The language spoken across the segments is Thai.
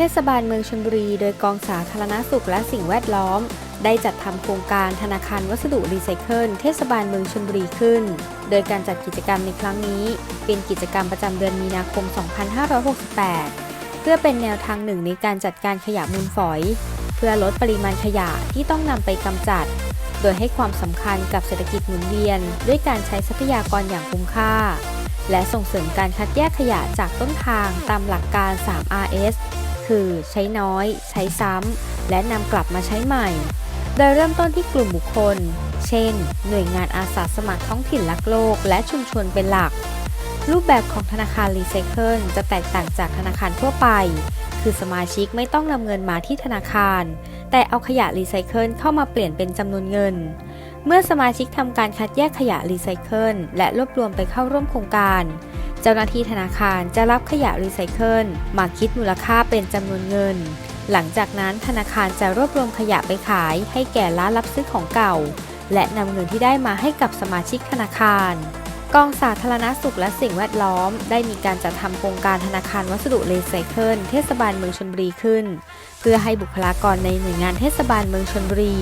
ทศบาลเมืองชลบุรี โดยกองสาธารณสุขและสิ่งแวดล้อม ได้จัดทำโครงการธนาคารวัสดุรีไซเคิลเทศบาลเมืองชลบุรีขึ้น โดยการจัดกิจกรรมในครั้งนี้ เป็นกิจกรรมประจำเดือนมีนาคม 2568 เพื่อเป็นแนวทางหนึ่งในการจัดการขยะมูลฝอย เพื่อลดปริมาณขยะที่ต้องนำไปกำจัด โดยให้ความสำคัญกับเศรษฐกิจหมุนเวียน ด้วยการใช้ทรัพยากรอย่างคุ้มค่า และส่งเสริมการคัดแยกขยะจากต้นทางตามหลักการ 3RS คือใช้น้อย ใช้ซ้ำ และนำกลับมาใช้ใหม่ โดยเริ่มต้นที่กลุ่มบุคคล เช่น หน่วยงานอาสาสมัครท้องถิ่นรักโลก และชุมชนเป็นหลัก รูปแบบของธนาคารรีไซเคิลจะแตกต่างจากธนาคารทั่วไป คือสมาชิกไม่ต้องนำเงินมาที่ธนาคาร แต่เอาขยะรีไซเคิลเข้ามาเปลี่ยนเป็นจำนวนเงินเมื่อสมาชิกทำการคัดแยกขยะรีไซเคิลและรวบรวมไปเข้าร่วมโครงการ เจ้าหน้าที่ธนาคารจะรับขยะรีไซเคิลมาคิดมูลค่าเป็นจำนวนเงิน หลังจากนั้นธนาคารจะรวบรวมขยะไปขาย ให้แก่ร้านรับซื้อของเก่า และนำเงินที่ได้มาให้กับสมาชิกธนาคารกองสาธารณสุขและสิ่งแวดล้อม ได้มีการจัดทำโครงการธนาคารวัสดุรีไซเคิลเทศบาลเมืองชลบุรีขึ้น เพื่อให้บุคลากรในหน่วยงานเทศบาลเมืองชลบุรี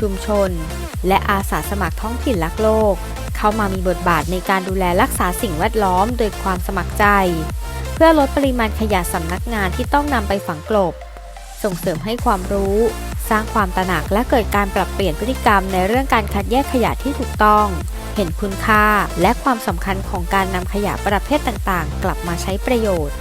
ชุมชน และอาสาสมัครท้องถิ่นรักโลก เข้ามามีบทบาทในการดูแลรักษาสิ่งแวดล้อมโดยความสมัครใจ เพื่อลดปริมาณขยะสำนักงานที่ต้องนำไปฝังกลบ ส่งเสริมให้ความรู้ สร้างความตระหนักและเกิดการปรับเปลี่ยนพฤติกรรมในเรื่องการคัดแยกขยะที่ถูกต้อง เห็นคุณค่าและความสำคัญของการนำขยะประเภทต่างๆ กลับมาใช้ประโยชน์